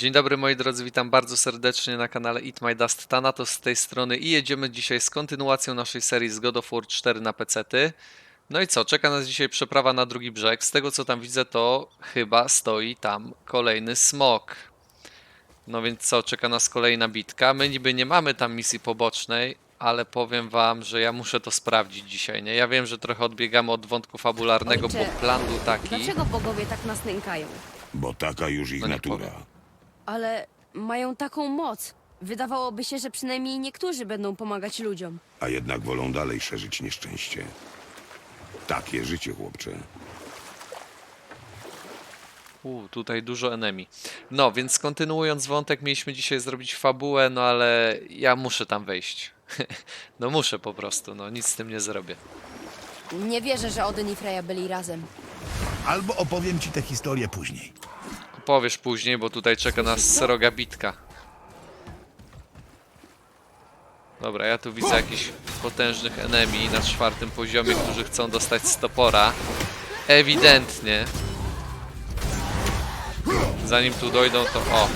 Dzień dobry moi drodzy, witam bardzo serdecznie na kanale Eat My Dust Thanatos z tej strony i jedziemy dzisiaj z kontynuacją naszej serii z God of War 4 na pecety. No i co, czeka nas dzisiaj przeprawa na drugi brzeg. Z tego co tam widzę to chyba stoi tam kolejny smok. No więc co, czeka nas kolejna bitka. My niby nie mamy tam misji pobocznej, ale powiem wam, że ja muszę to sprawdzić dzisiaj, nie? Ja wiem, że trochę odbiegamy od wątku fabularnego, bo Ojcze, plan był taki. Dlaczego bogowie tak nas nękają? Bo taka już ich No nie natura. powiem. Ale mają taką moc. Wydawałoby się, że przynajmniej niektórzy będą pomagać ludziom. A jednak wolą dalej szerzyć nieszczęście. Takie życie, chłopcze. U, tutaj dużo enemy. No, więc kontynuując wątek, mieliśmy dzisiaj zrobić fabułę, no ale ja muszę tam wejść. no muszę po prostu, no nic z tym nie zrobię. Nie wierzę, że Odyn i Freya byli razem. Albo opowiem ci tę historię później. Powiesz później, bo tutaj czeka nas sroga bitka. Dobra, ja tu widzę jakichś potężnych enemy na czwartym poziomie, którzy chcą dostać stopora. Ewidentnie. Zanim tu dojdą, to o.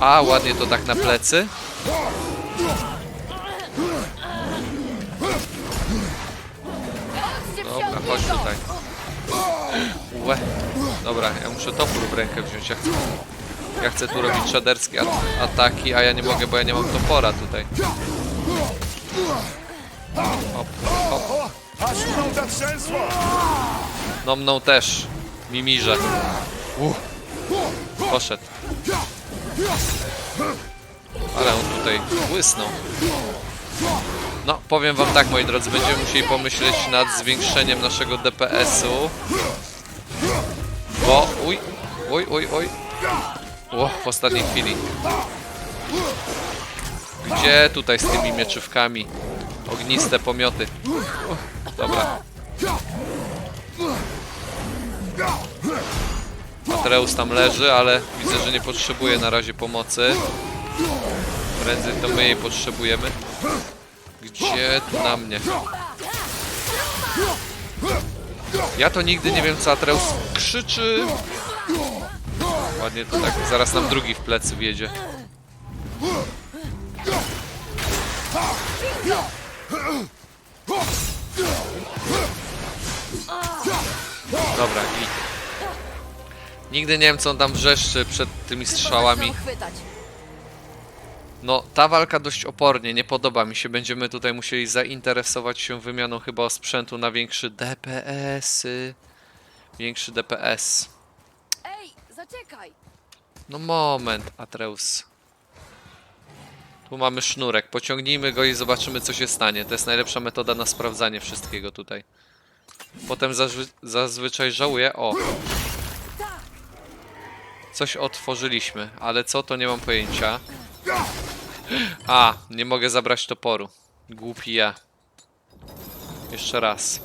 A, ładnie to tak na plecy. Dobra, chodź tutaj. Łe. Dobra, ja muszę topór w rękę wziąć. Ja chcę, ja chcę tu robić szaderskie at ataki, a ja nie mogę, bo ja nie mam topora tutaj. Hop, hop. Aż mną! No mną też. Mimirze. Poszedł. Ale on tutaj błysnął. No, powiem wam tak, moi drodzy, będziemy musieli pomyśleć nad zwiększeniem naszego DPS-u. Bo, uj, uj, uj, uj. O, w ostatniej chwili. Gdzie tutaj z tymi mieczywkami? Ogniste pomioty. Dobra. Matreus tam leży, ale widzę, że nie potrzebuje na razie pomocy. Prędzej to my jej potrzebujemy. Gdzie tu na mnie? Ja to nigdy nie wiem, co Atreus krzyczy. Ładnie to tak, zaraz nam drugi w plecy wjedzie. Dobra, git. Nigdy nie wiem, co on tam wrzeszczy przed tymi strzałami. No, ta walka dość opornie, nie podoba mi się. Będziemy tutaj musieli zainteresować się wymianą chyba sprzętu na większy DPS-y. Większy DPS. Ej, zaczekaj! No moment, Atreus. Tu mamy sznurek. Pociągnijmy go i zobaczymy, co się stanie. To jest najlepsza metoda na sprawdzanie wszystkiego tutaj. Potem zazwy zazwyczaj żałuję. O! Coś otworzyliśmy, ale co to nie mam pojęcia. A, nie mogę zabrać toporu. Głupi ja. Jeszcze raz.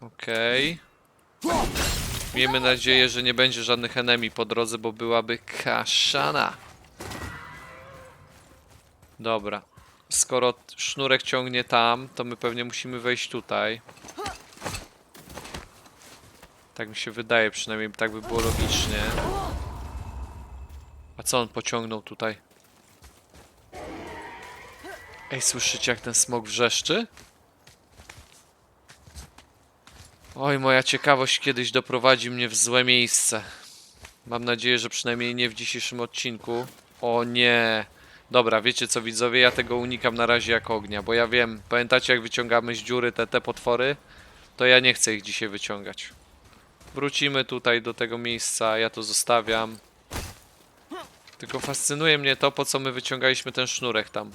Okej. Miejmy nadzieję, że nie będzie żadnych enemy po drodze, bo byłaby kaszana. Dobra. Skoro sznurek ciągnie tam, to my pewnie musimy wejść tutaj. Tak mi się wydaje, przynajmniej tak by było logicznie. A co on pociągnął tutaj? Ej, słyszycie jak ten smok wrzeszczy? Oj, moja ciekawość kiedyś doprowadzi mnie w złe miejsce. Mam nadzieję, że przynajmniej nie w dzisiejszym odcinku. O nie. Dobra, wiecie co widzowie, ja tego unikam na razie jak ognia, bo ja wiem, pamiętacie jak wyciągamy z dziury te, te potwory? To ja nie chcę ich dzisiaj wyciągać. Wrócimy tutaj do tego miejsca, ja to zostawiam. Tylko fascynuje mnie to, po co my wyciągaliśmy ten sznurek tam.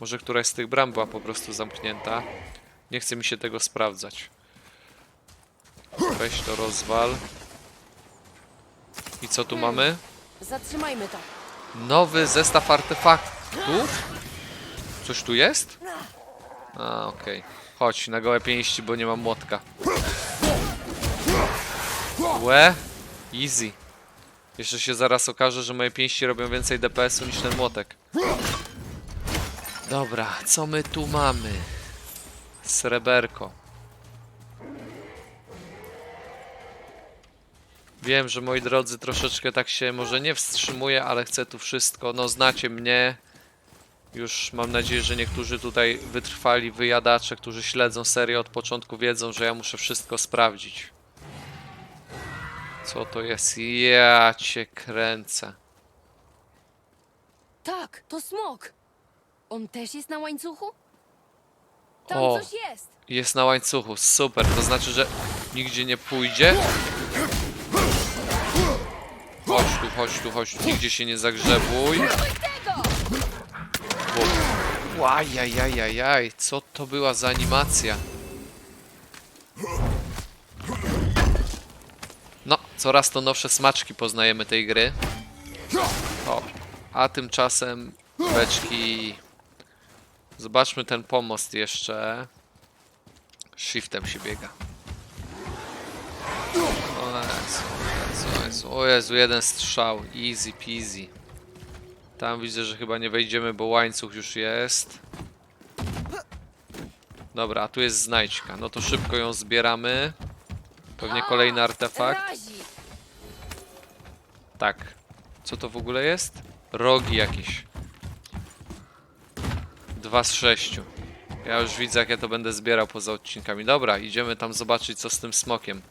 Może któraś z tych bram była po prostu zamknięta. Nie chce mi się tego sprawdzać. Weź to rozwal. I co tu mamy? Zatrzymajmy to. Nowy zestaw artefaktów? Coś tu jest? A, okej. Chodź, na gołe pięści, bo nie mam młotka. Łe, easy. Jeszcze się zaraz okaże, że moje pięści robią więcej DPS-u niż ten młotek. Dobra, co my tu mamy? Sreberko. Wiem, że moi drodzy, troszeczkę tak się może nie wstrzymuję, ale chcę tu wszystko. No, znacie mnie. Już mam nadzieję, że niektórzy tutaj wytrwali wyjadacze, którzy śledzą serię od początku, wiedzą, że ja muszę wszystko sprawdzić. Co to jest? Ja cię kręcę. Tak, to smok. On też jest na łańcuchu? Tam O. coś jest. Jest na łańcuchu, super. To znaczy, że nigdzie nie pójdzie. Chodź tu, chodź tu, chodź tu, nigdzie się nie zagrzebuj. Tego! Co to była za animacja? Coraz to nowsze smaczki poznajemy tej gry. O, a tymczasem, beczki... Zobaczmy ten pomost jeszcze. Shiftem się biega. O Jezu, o Jezu, o Jezu, jeden strzał, easy peasy. Tam widzę, że chyba nie wejdziemy, bo łańcuch już jest. Dobra, a tu jest znajdźka. No to szybko ją zbieramy. Pewnie kolejny artefakt. Tak. Co to w ogóle jest? Rogi jakieś. Dwa z sześciu. Ja już widzę, jak ja to będę zbierał poza odcinkami. Dobra, idziemy tam zobaczyć, co z tym smokiem.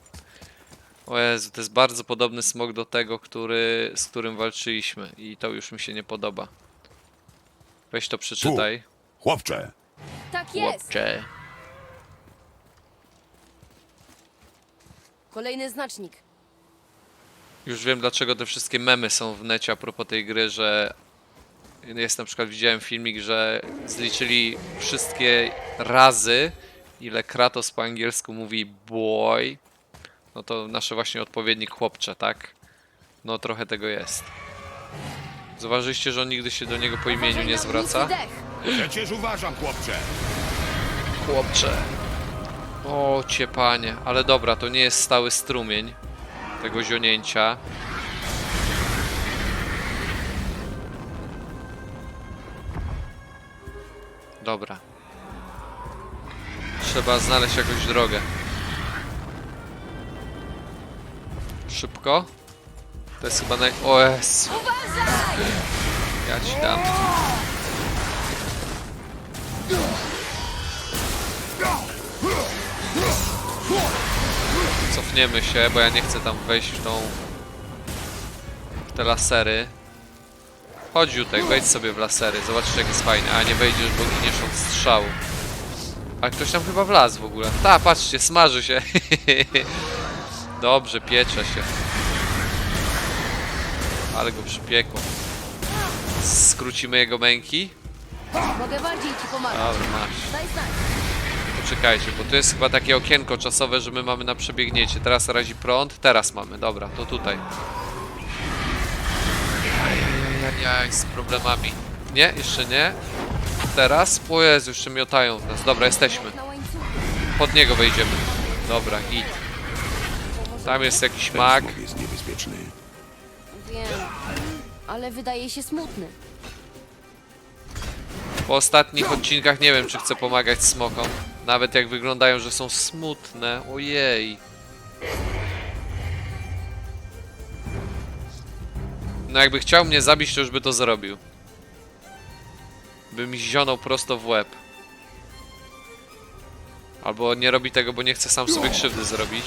O Jezu, to jest bardzo podobny smok do tego, który, z którym walczyliśmy. I to już mi się nie podoba. Weź to przeczytaj. Chłopcze, Tak jest. Chłopcze. Kolejny znacznik. Już wiem dlaczego te wszystkie memy są w necie a propos tej gry, że jest na przykład widziałem filmik, że zliczyli wszystkie razy ile Kratos po angielsku mówi boy. No to nasze właśnie odpowiednik chłopcze, tak? No trochę tego jest. Zauważyliście, że on nigdy się do niego po imieniu nie zwraca? przecież uważam, chłopcze. Chłopcze. O, cię panie. Ale dobra, to nie jest stały strumień tego zionięcia. Dobra. Trzeba znaleźć jakąś drogę. Szybko. To jest chyba naj... O Jezu. Ja ci dam. Cofniemy się, bo ja nie chcę tam wejść w tą... w te lasery. Chodź Jutek, wejdź sobie w lasery, zobaczysz jak jest fajnie. A nie wejdziesz, bo giniesz od strzału. A ktoś tam chyba wlazł w ogóle. Ta, patrzcie, smaży się. Dobrze, piecze się. Ale go przypiekło. Skrócimy jego męki? Mogę bardziej ci pomagać. Dobra, masz. Daj znać. Poczekajcie, bo tu jest chyba takie okienko czasowe, że my mamy na przebiegnięcie. Teraz razi prąd, teraz mamy. Dobra, to tutaj. Ajajajaj, z problemami. Nie, jeszcze nie. Teraz? O Jezu, jeszcze miotają w nas. Dobra, jesteśmy. Pod niego wejdziemy. Dobra, git. Tam jest jakiś mag. jest niebezpieczny. Wiem. Ale wydaje się smutny. Po ostatnich odcinkach nie wiem, czy chcę pomagać smokom. Nawet jak wyglądają, że są smutne. Ojej. No jakby chciał mnie zabić, to już by to zrobił. By mi zionął prosto w łeb. Albo nie robi tego, bo nie chce sam sobie krzywdy zrobić.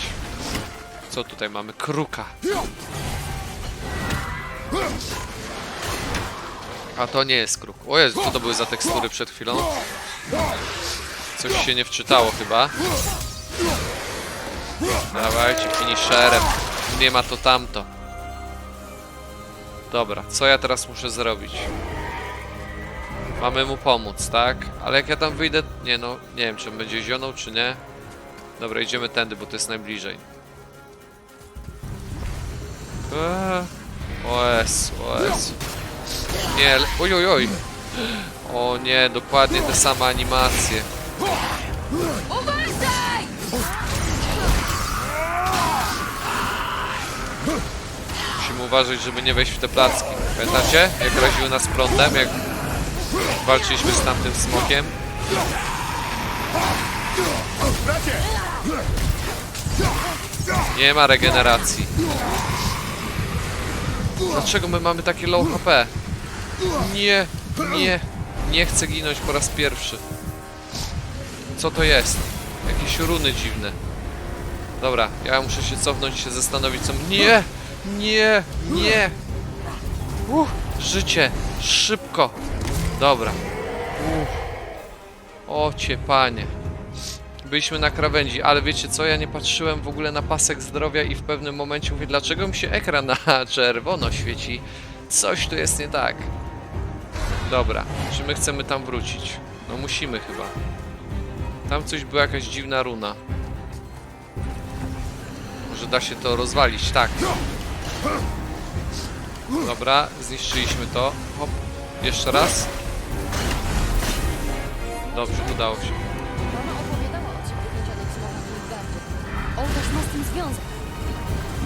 Co tutaj mamy? Kruka. A to nie jest kruk. O Jezu, co to były za tekstury przed chwilą? Coś się nie wczytało chyba. Dawajcie, finisherem. Nie ma to tamto. Dobra, co ja teraz muszę zrobić? Mamy mu pomóc, tak? Ale jak ja tam wyjdę... Nie no, nie wiem, czy on będzie zionął, czy nie. Dobra, idziemy tędy, bo to jest najbliżej. Eee. O Jezu, o Jezu. Nie, le- oj, oj, oj. O nie, dokładnie te same animacje. Uważaj! Musimy uważać, żeby nie wejść w te placki. Pamiętacie? Jak raziły nas prądem, jak walczyliśmy z tamtym smokiem? Nie ma regeneracji. Dlaczego my mamy takie low HP? Nie, nie, nie chcę ginąć po raz pierwszy. Co to jest? Jakieś runy dziwne. Dobra, ja muszę się cofnąć i się zastanowić co... Nie! Nie! Nie! Uff, życie! Szybko! Dobra. Uff. O cię panie. Byliśmy na krawędzi, ale wiecie co? Ja nie patrzyłem w ogóle na pasek zdrowia i w pewnym momencie mówię, dlaczego mi się ekran na czerwono świeci? Coś tu jest nie tak. Dobra, czy my chcemy tam wrócić? No musimy chyba. Tam coś była jakaś dziwna runa. Może da się to rozwalić, tak. Dobra, zniszczyliśmy to. Hop, jeszcze raz. Dobrze, udało się. Mama opowiadała o w Midgardzie. Ołtarz ma z tym związek.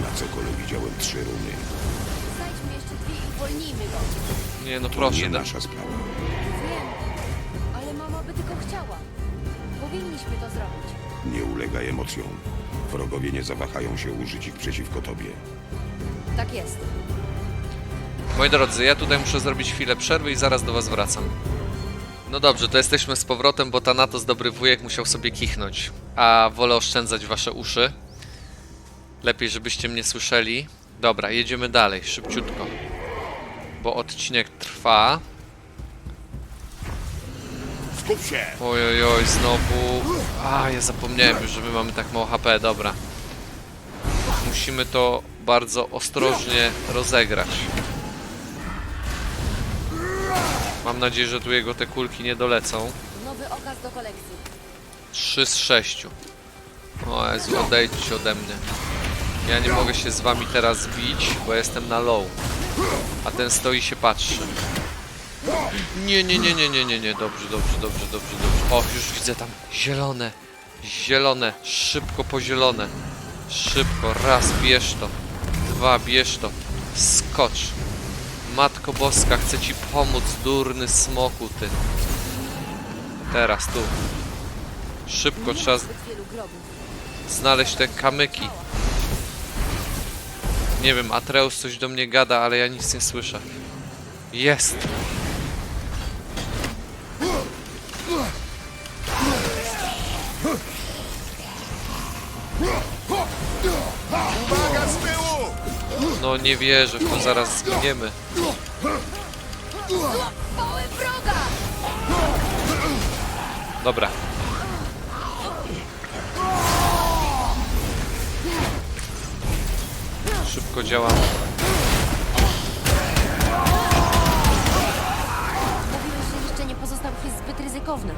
Na cokole widziałem trzy runy. Znajdźmy jeszcze dwie i uwolnijmy go. Nie, no To proszę. nie da- nasza sprawa. To zrobić. Nie ulegaj emocjom. Wrogowie nie zawahają się użyć ich przeciwko tobie. Tak jest. Moi drodzy, ja tutaj muszę zrobić chwilę przerwy i zaraz do was wracam. No dobrze, to jesteśmy z powrotem, bo Tanatos dobry wujek musiał sobie kichnąć. A wolę oszczędzać wasze uszy. Lepiej, żebyście mnie słyszeli. Dobra, jedziemy dalej, szybciutko. Bo odcinek trwa. Skup się! Oj, oj, oj, znowu. A, ja zapomniałem już, że my mamy tak mało HP, dobra. Musimy to bardzo ostrożnie rozegrać. Mam nadzieję, że tu jego te kulki nie dolecą. Nowy okaz do kolekcji. 3 z 6. O Jezu, odejdźcie ode mnie. Ja nie mogę się z wami teraz bić, bo jestem na low. A ten stoi się patrzy. Nie, nie, nie, nie, nie, nie, nie. Dobrze, dobrze, dobrze, dobrze, dobrze. O, już widzę tam. Zielone. Zielone. Szybko po zielone. Szybko. Raz, bierz to. Dwa, bierz to. Skocz. Matko Boska, chcę ci pomóc, durny smoku, ty. Teraz, tu. Szybko, trzeba z- znaleźć te kamyki. Nie wiem, Atreus coś do mnie gada, ale ja nic nie słyszę. Jest! Nie wierzę, w to zaraz zginiemy. Dobra. Szybko działamy. Mówiłeś, że jeszcze nie pozostałych jest zbyt ryzykowne.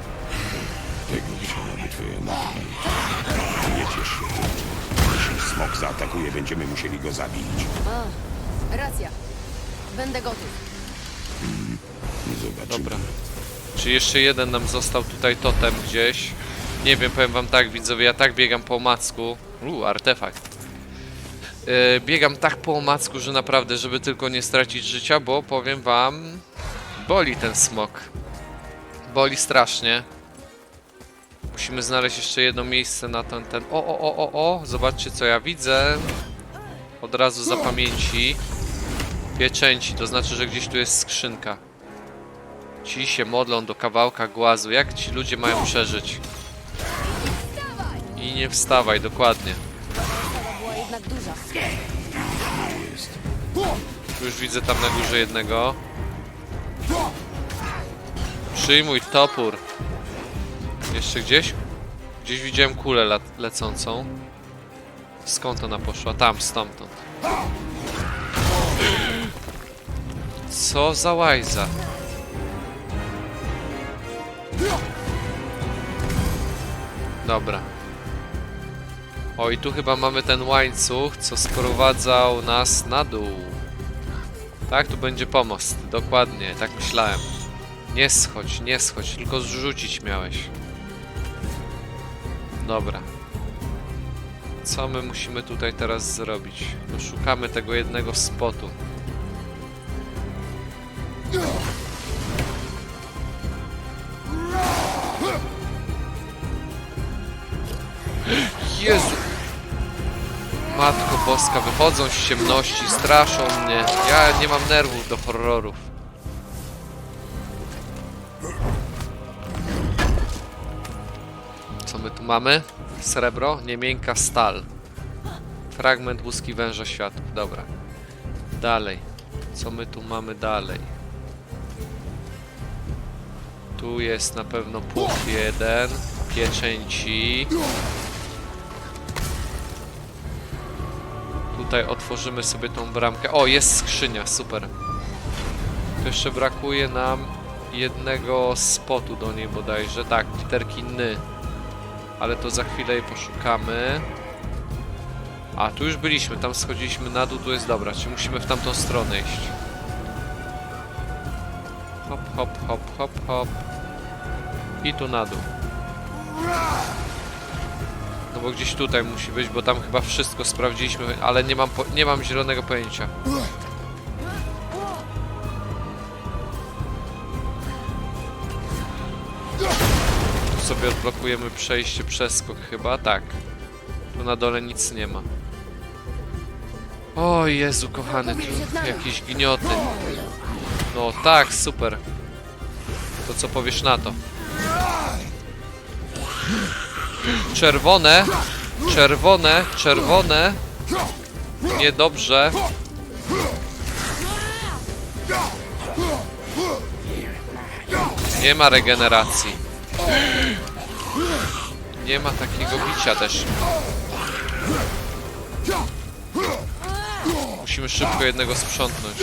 Tego chciałaby twoja matka. Nie ciesz się. Smok zaatakuje, będziemy musieli go zabić. A, racja. Będę gotów. Zobaczymy. Dobra. Czy jeszcze jeden nam został tutaj totem gdzieś? Nie wiem, powiem wam tak, widzowie, ja tak biegam po macku. Uuu, artefakt. Yy, biegam tak po macku, że naprawdę, żeby tylko nie stracić życia, bo powiem wam, boli ten smok. Boli strasznie. Musimy znaleźć jeszcze jedno miejsce na ten, ten... O, o, o, o, o, zobaczcie co ja widzę. Od razu za pamięci. Pieczęci, to znaczy, że gdzieś tu jest skrzynka. Ci się modlą do kawałka głazu. Jak ci ludzie mają przeżyć? I nie wstawaj, dokładnie. Już widzę tam na górze jednego. Przyjmuj topór. Jeszcze gdzieś? Gdzieś widziałem kulę le lecącą. Skąd ona poszła? Tam, stamtąd. Co za łajza? Dobra. O, i tu chyba mamy ten łańcuch, co sprowadzał nas na dół. Tak, tu będzie pomost. Dokładnie, tak myślałem. Nie schodź, nie schodź, tylko zrzucić miałeś. Dobra. Co my musimy tutaj teraz zrobić? No, szukamy tego jednego spotu. Jezu! Matko Boska, wychodzą z ciemności, straszą mnie. Ja nie mam nerwów do horrorów. Co my tu mamy? Srebro, niemiękka stal. Fragment łuski węża światów, dobra. Dalej. Co my tu mamy dalej? Tu jest na pewno punkt jeden. Pieczęci. Tutaj otworzymy sobie tą bramkę. O, jest skrzynia, super. Tu jeszcze brakuje nam jednego spotu do niej bodajże. Tak, literki ny. Ale to za chwilę jej poszukamy. A, tu już byliśmy, tam schodziliśmy na dół, tu jest dobra, czy musimy w tamtą stronę iść? Hop, hop, hop, hop, hop. I tu na dół. No bo gdzieś tutaj musi być, bo tam chyba wszystko sprawdziliśmy, ale nie mam, nie mam zielonego pojęcia. Sobie odblokujemy przejście przeskok chyba, tak. Tu na dole nic nie ma. O Jezu kochany, tu jakieś gnioty. No tak, super. To co powiesz na to? Czerwone, czerwone, czerwone. Niedobrze. Nie ma regeneracji. Nie ma takiego bicia też. Musimy szybko jednego sprzątnąć.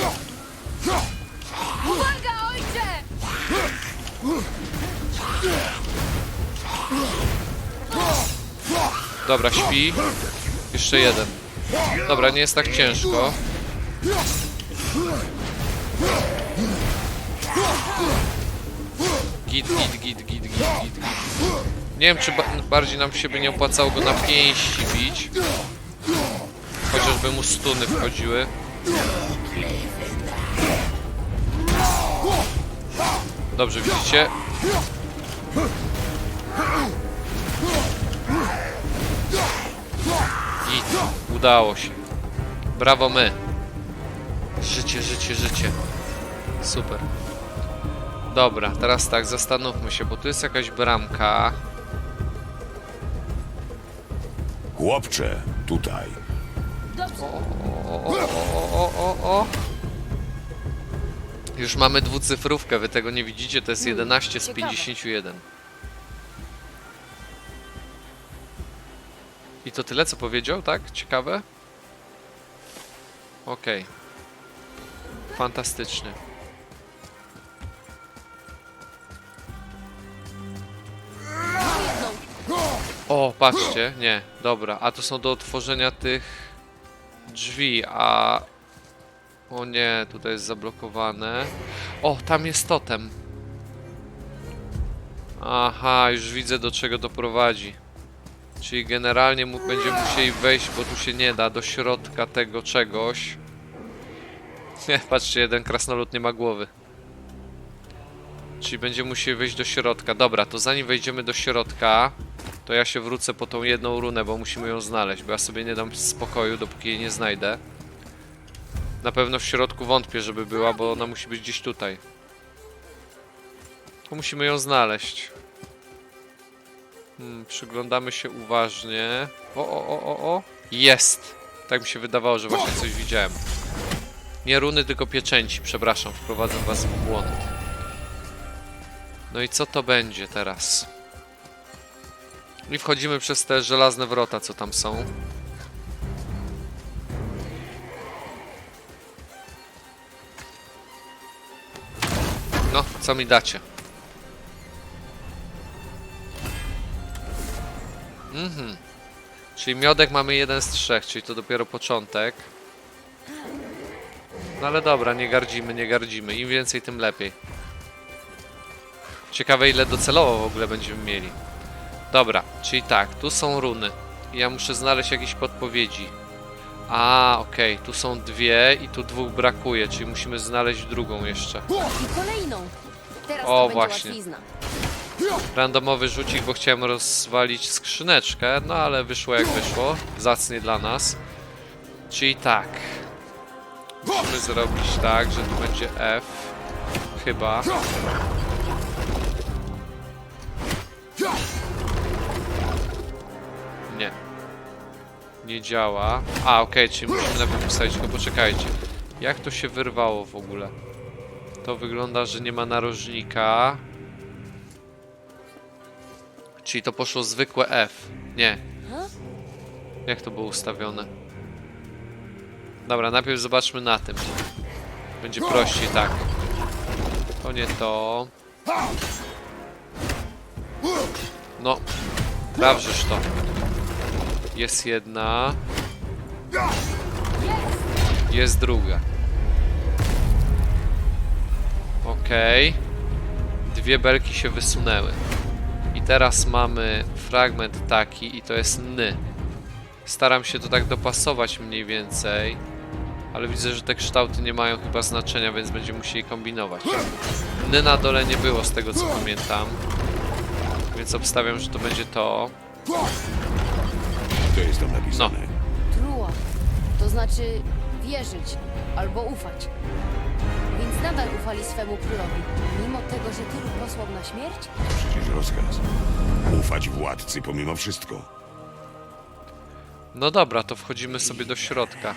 Uwaga, ojcze! Dobra, śpi. Jeszcze jeden. Dobra, nie jest tak ciężko. Git, git, git, git, git, git, git. Nie wiem, czy ba bardziej nam się by nie opłacało go na pięści bić. Chociażby mu stuny wchodziły. Dobrze, widzicie? I udało się. Brawo my. Życie, życie, życie. Super. Dobra, teraz tak, zastanówmy się, bo tu jest jakaś bramka. Chłopcze, tutaj. O, o, o, o, o. Już mamy dwucyfrówkę, wy tego nie widzicie, to jest 11 z ciekawe. 51. I to tyle, co powiedział, tak? Ciekawe? Okej. Fantastyczny. O, patrzcie, nie, dobra, a to są do otworzenia tych drzwi, a... O nie, tutaj jest zablokowane. O, tam jest totem. Aha, już widzę do czego doprowadzi. Czyli generalnie mu będziemy musieli wejść, bo tu się nie da, do środka tego czegoś. Patrzcie, jeden krasnolud nie ma głowy. Czyli będziemy musieli wejść do środka. Dobra, to zanim wejdziemy do środka, to ja się wrócę po tą jedną runę, bo musimy ją znaleźć, bo ja sobie nie dam spokoju, dopóki jej nie znajdę. Na pewno w środku wątpię, żeby była, bo ona musi być gdzieś tutaj. To musimy ją znaleźć. Hmm, przyglądamy się uważnie. O, o, o, o, o. Jest! Tak mi się wydawało, że właśnie coś widziałem. Nie runy, tylko pieczęci. Przepraszam, wprowadzam was w błąd. No i co to będzie teraz? I wchodzimy przez te żelazne wrota, co tam są. No, co mi dacie? Mhm. Czyli miodek mamy jeden z trzech, czyli to dopiero początek. No ale dobra, nie gardzimy, nie gardzimy. Im więcej, tym lepiej. Ciekawe ile docelowo w ogóle będziemy mieli. Dobra, czyli tak, tu są runy. Ja muszę znaleźć jakieś podpowiedzi. A, okej, tu są dwie i tu dwóch brakuje, czyli musimy znaleźć drugą jeszcze. I kolejną. Teraz O, to będzie właśnie. łatwizna. Randomowy rzucik, bo chciałem rozwalić skrzyneczkę, no ale wyszło jak wyszło. Zacnie dla nas. Czyli tak. Musimy zrobić tak, że tu będzie F. Chyba. Nie działa. A, okej, czyli musimy najpierw ustawić, tylko poczekajcie. Jak to się wyrwało w ogóle? To wygląda, że nie ma narożnika. Czyli to poszło zwykłe F. Nie. Jak to było ustawione? Dobra, najpierw zobaczmy na tym. Będzie prościej, tak. To nie to. No. Sprawdzisz to. Jest jedna. Jest druga. Okej. Dwie belki się wysunęły. I teraz mamy fragment taki i to jest ny. Staram się to tak dopasować mniej więcej. Ale widzę, że te kształty nie mają chyba znaczenia, więc będziemy musieli kombinować. Ny na dole nie było z tego co pamiętam. Więc obstawiam, że to będzie to. To jest tam napisane. Trua. To znaczy wierzyć albo ufać. Więc nadal ufali swemu królowi, mimo tego, że tylu posłał na śmierć? Przecież rozkaz. Ufać władcy pomimo wszystko. No dobra, to wchodzimy sobie do środka.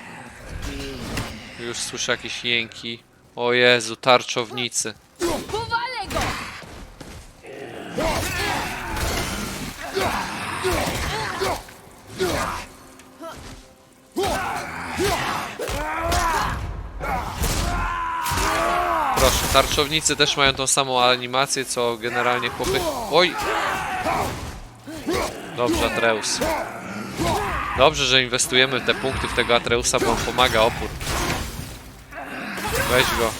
Już słyszę jakieś jęki. O Jezu, tarczownicy. Powalę tarczownicy też mają tą samą animację, co generalnie chłopy... Oj! Dobrze, Atreus. Dobrze, że inwestujemy te punkty w tego Atreusa, bo on pomaga opór. Weź go.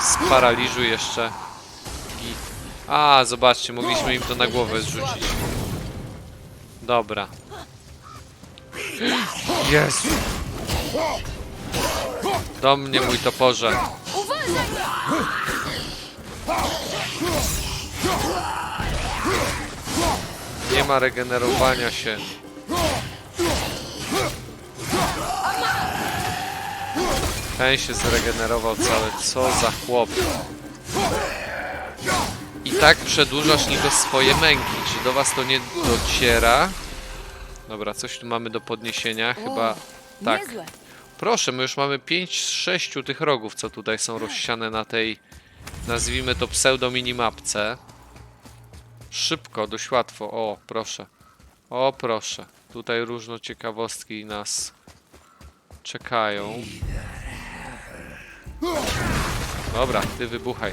Sparaliżuj jeszcze. A, zobaczcie, mogliśmy im to na głowę zrzucić. Dobra. Jezu! Do mnie, mój toporze. Uważaj! Nie ma regenerowania się. Ten się zregenerował cały. Co za chłop. I tak przedłużasz niego swoje męki. Czy do was to nie dociera? Dobra, coś tu mamy do podniesienia. Chyba tak. Proszę, my już mamy 5 z 6 tych rogów, co tutaj są rozsiane na tej, nazwijmy to pseudo minimapce. Szybko, dość łatwo. O, proszę. O, proszę. Tutaj różne ciekawostki nas czekają. Dobra, ty wybuchaj.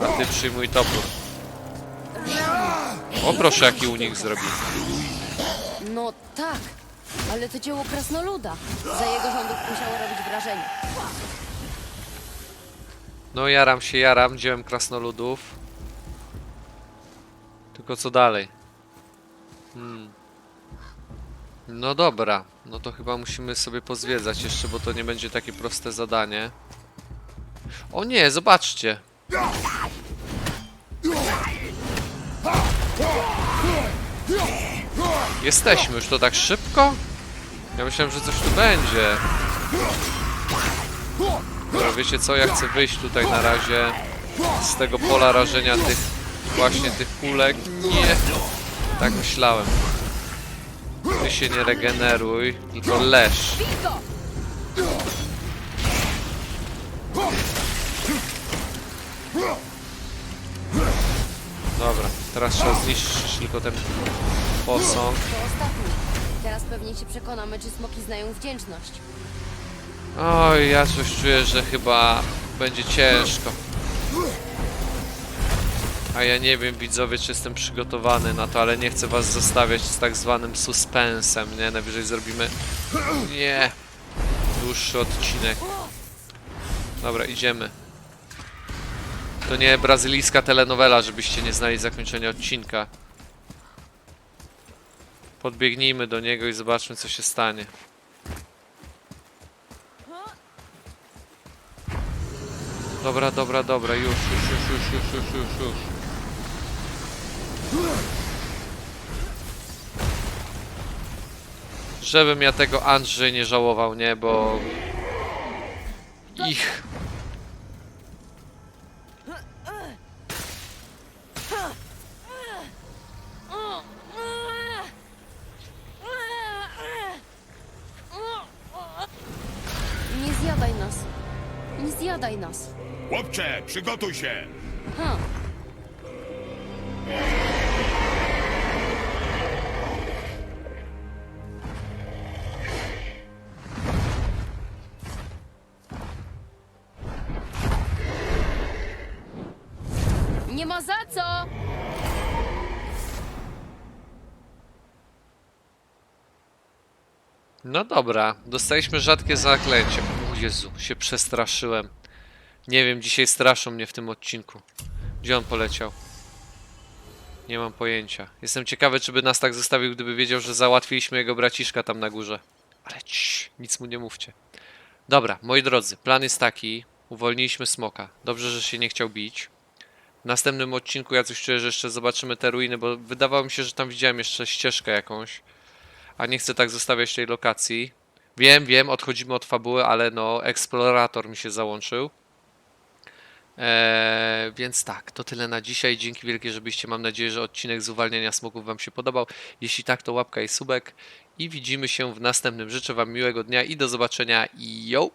A ty przyjmuj topór. O, proszę, jaki unik zrobił. No tak, ale to dzieło krasnoluda. Za jego rządów musiało robić wrażenie. No jaram się, jaram, dziełem krasnoludów. Tylko co dalej? Hmm. No dobra, no to chyba musimy sobie pozwiedzać jeszcze, bo to nie będzie takie proste zadanie. O nie, zobaczcie! Jesteśmy już to tak szybko? Ja myślałem, że coś tu będzie. Dobra, wiecie co, ja chcę wyjść tutaj na razie z tego pola rażenia tych właśnie tych kulek. Nie! Tak myślałem. Ty się nie regeneruj, tylko leż. Dobra, teraz trzeba zniszczyć tylko ten posąg. To ostatni. Teraz pewnie się przekonamy, czy smoki znają wdzięczność. Oj, ja coś czuję, że chyba będzie ciężko. A ja nie wiem, widzowie, czy jestem przygotowany na to, ale nie chcę was zostawiać z tak zwanym suspensem, nie? Najwyżej zrobimy... Nie! Dłuższy odcinek. Dobra, idziemy. To nie brazylijska telenowela, żebyście nie znali zakończenia odcinka. Podbiegnijmy do niego i zobaczmy, co się stanie. Dobra, dobra, dobra, już, już, już, już, już, już, już, już. Żebym ja tego Andrzej nie żałował, nie, bo... Ich... Przygotuj się! Ha. Nie ma za co! No dobra, dostaliśmy rzadkie zaklęcie. O Jezu, się przestraszyłem. Nie wiem, dzisiaj straszą mnie w tym odcinku. Gdzie on poleciał? Nie mam pojęcia. Jestem ciekawy, czy by nas tak zostawił, gdyby wiedział, że załatwiliśmy jego braciszka tam na górze. Ale cii, nic mu nie mówcie. Dobra, moi drodzy, plan jest taki. Uwolniliśmy smoka. Dobrze, że się nie chciał bić. W następnym odcinku ja coś czuję, że jeszcze zobaczymy te ruiny, bo wydawało mi się, że tam widziałem jeszcze ścieżkę jakąś. A nie chcę tak zostawiać tej lokacji. Wiem, wiem, odchodzimy od fabuły, ale no, eksplorator mi się załączył. Eee, więc tak, to tyle na dzisiaj. Dzięki wielkie, żebyście, mam nadzieję, że odcinek z uwalniania smoków Wam się podobał. Jeśli tak, to łapka i subek. I widzimy się w następnym. Życzę Wam miłego dnia i do zobaczenia. Yo!